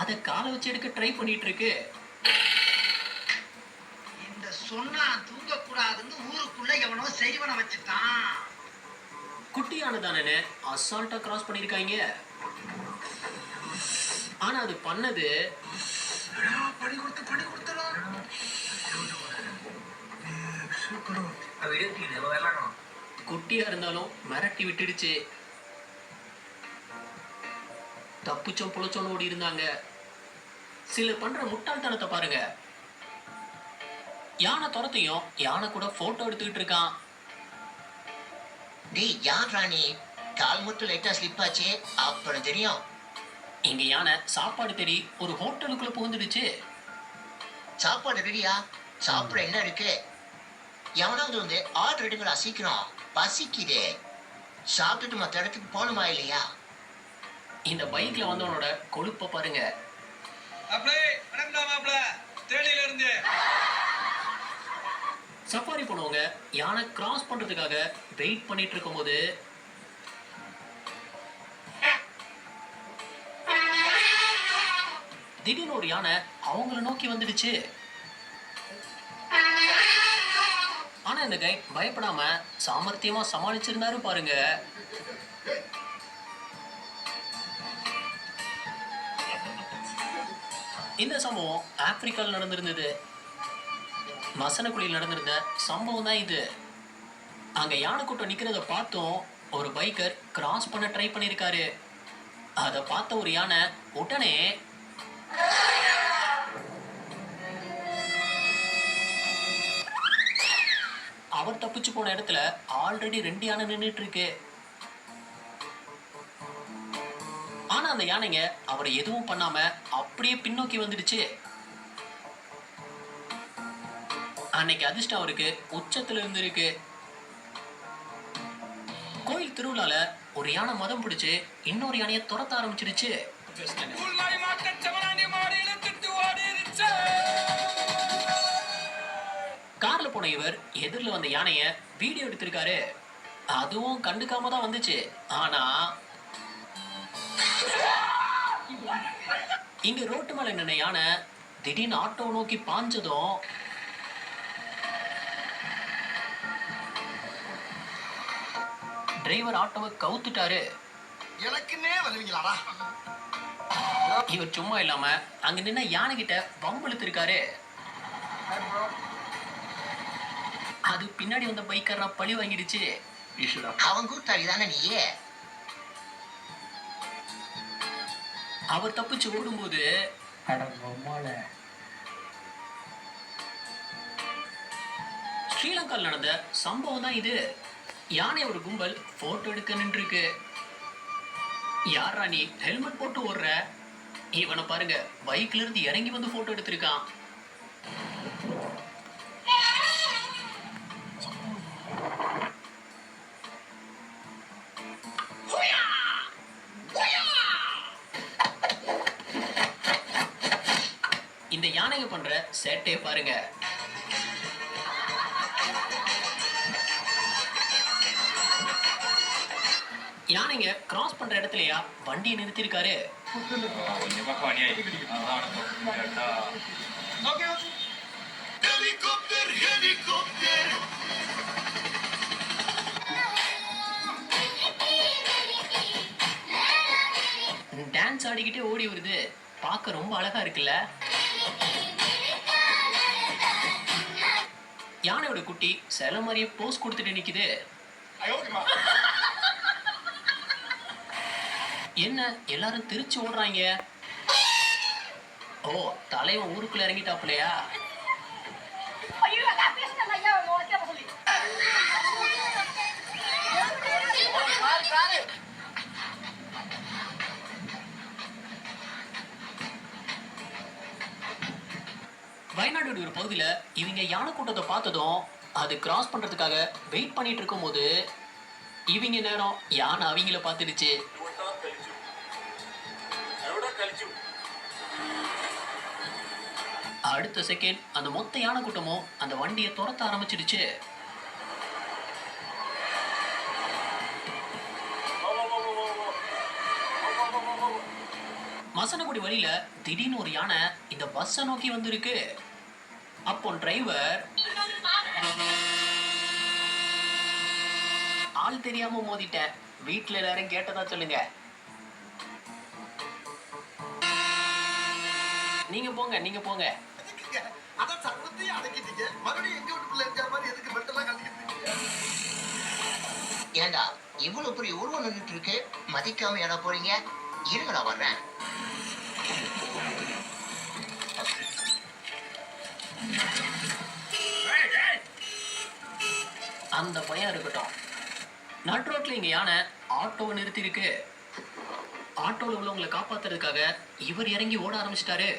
அதை காலை வச்சு எடுக்க ட்ரை பண்ணிட்டு இருக்கு இந்த சொன்னா தூங்கக்கூடாதுன்னு ஊருக்குள்ள எவனோ செய்வன வச்சுட்டான். குட்டியானதானே அசால்ட்டா கிராஸ் பண்ணிருக்காங்க. ஆனா அது பண்ணது பணி கொடுத்து பணி கொடுத்துடும் குட்டியா இருந்தாலும் மிரட்டி விட்டுடுச்சு. தப்பிச்சோம் புழைச்சோன்னு ஓடி இருந்தாங்க. சிலர் பண்ற முட்டாள்தனத்தை பாருங்க. யானை துரத்தையும் யானை கூட போட்டோ எடுத்துக்கிட்டு இருக்கான். டேய் யார் ராணி? கால் மட்டும் லைட்டா ஸ்லிப் ஆச்சு? அப்புறம் தெரியும். இங்க யானை சாப்பாடு தேடி ஒரு ஹோட்டலுக்குள்ள புகுந்துடுச்சு. சாப்பாடு ரெடியா சாப்பிட என்ன இருக்கு? எவனாவது வந்து ஆர்டர் எடுங்களா சீக்கிரம். பசிக்குதே. சாப்பிட்டுட்டு மற்ற இடத்துக்கு போகணுமா இல்லையா? இந்த பைக்ல வந்தவனோட கொழுப்ப பாருங்க. சஃபாரி போனவங்க யானை கிராஸ் பண்றதுக்காக வெயிட் பண்ணிட்டு இருக்கும்போது திடீர்னு ஒரு யானை அவங்கள நோக்கி வந்துடுச்சு. ஆனா இந்த கை பயப்படாம சாமர்த்தியமா சமாளிச்சிருந்தாரு பாருங்க. இந்த சம்பவம்? ஆப்பிரிக்கால நடந்திருந்தது. மசனக்குழியில் நடந்திருந்த சம்பவம் தான் இது. அங்க யானை கூட்டம் நிக்கிறத பார்த்தும். ஒரு பைக்கர் கிராஸ் பண்ண ட்ரை பண்ணியிருக்காரு அதை பார்த்த ஒரு யானை உடனே அவர் தப்பிச்சு போன இடத்துல ஆல்ரெடி ரெண்டு யானை நின்றுட்டு இருக்கு. ஆனால் அந்த யானைங்க அவரை எதுவும் பண்ணாமல் அப்படியே பின்னோக்கி வந்துடுச்சு. அன்னைக்கு அதிர்ஷ்டம் அவருக்கு உச்சத்தில் இருந்திருக்கு. கோயில் திருவிழால ஒரு யானை மதம் பிடிச்சு இன்னொரு யானையை துரத்த ஆரம்பிச்சிருச்சு. கார்ல போன இவர் எதிரில் வந்த யானைய வீடியோ எடுத்திருக்காரு. அதுவும் கண்டுக்காம தான் வந்துச்சு. ஆனா இங்க ரோட்டு மேல நின்ன யானை திடீர்னு ஆட்டோ நோக்கி பாஞ்சதும் டிரைவர் ஆட்டோவை கவுத்துட்டாரு. எனக்குன்னே வருவீங்களாடா? இவர் சும்மா இல்லாம அங்க நின்ன யானை கிட்ட வம்பிழுத்திருக்காரு அது பின்னாடி வந்த பைக்கர்னா பழி வாங்கிடுச்சு. அவன் கூட்டாளி தானே நீயே? அவர் தப்பிச்சு ஓடும்போது ஸ்ரீலங்காவில் நடந்த சம்பவம் தான் இது. யானை ஒரு கும்பல் போட்டோ எடுக்க நின்றுருக்கு. யாரா நீ ஹெல்மெட் போட்டு ஓடுற? இவனை பாருங்க பைக்ல இருந்து இறங்கி வந்து போட்டோ எடுத்திருக்கான். யானைங்க பண்ற? சேட்டையை பாருங்க. யானைங்க கிராஸ் பண்ற இடத்துலயா? வண்டியை நிறுத்திருக்காரு. டான்ஸ் ஆடிக்கிட்டே ஓடி வருது. பார்க்க ரொம்ப அழகா இருக்குல்ல? யானையோட குட்டி சில மாதிரியே போஸ் கொடுத்துட்டு நிக்குது. என்ன எல்லாரும் திருச்சி ஓடுறாங்க? ஓ தலைவன் ஊருக்குள்ள இறங்கிட்டாப்லையா வயநாடு ஒரு பகுதியில் இவங்க யானை கூட்டத்தை பார்த்ததும் அது கிராஸ் பண்ணுறதுக்காக வெயிட் பண்ணிட்டு இருக்கும்போது இவங்க நேரம் யானை அவங்கள பார்த்துடுச்சு. அடுத்த செகண்ட் அந்த மொத்த யானை கூட்டமும் அந்த வண்டியை துரத்த ஆரம்பிச்சிடுச்சு. மசனகுடி வழியில திடீர்னு ஒரு யானை இந்த பஸ்ஸை நோக்கி வந்திருக்கு. அப்போ டிரைவர் ஆள் தெரியாம மோதிட்டேன். வீட்ல எல்லாரும் கேட்டதா சொல்லுங்க. நீங்க போங்க நீங்க போங்க. எதுக்குங்க? அதான் சர்வத்தையும் அடக்கிட்டீங்க. மறுபடியும் எங்க வீட்டுக்குள்ள இருக்கிற மாதிரி எதுக்கு பெட்டெல்லாம் கட்டிக்கிட்டு இருக்கீங்க? ஏண்டா இவ்வளவு பெரிய உருவம் நின்றுட்டு இருக்கு? மதிக்காம எட போறீங்க? இருங்க நான் வர்றேன். அந்த பையன் இருக்கட்டும். நட் ரோட்ல இங்க யானை ஆட்டோவை நிறுத்தி இருக்கு ஆட்டோல உள்ளவங்களை காப்பாத்துறதுக்காக இவர் இறங்கி ஓட ஆரம்பிச்சிட்டாரு.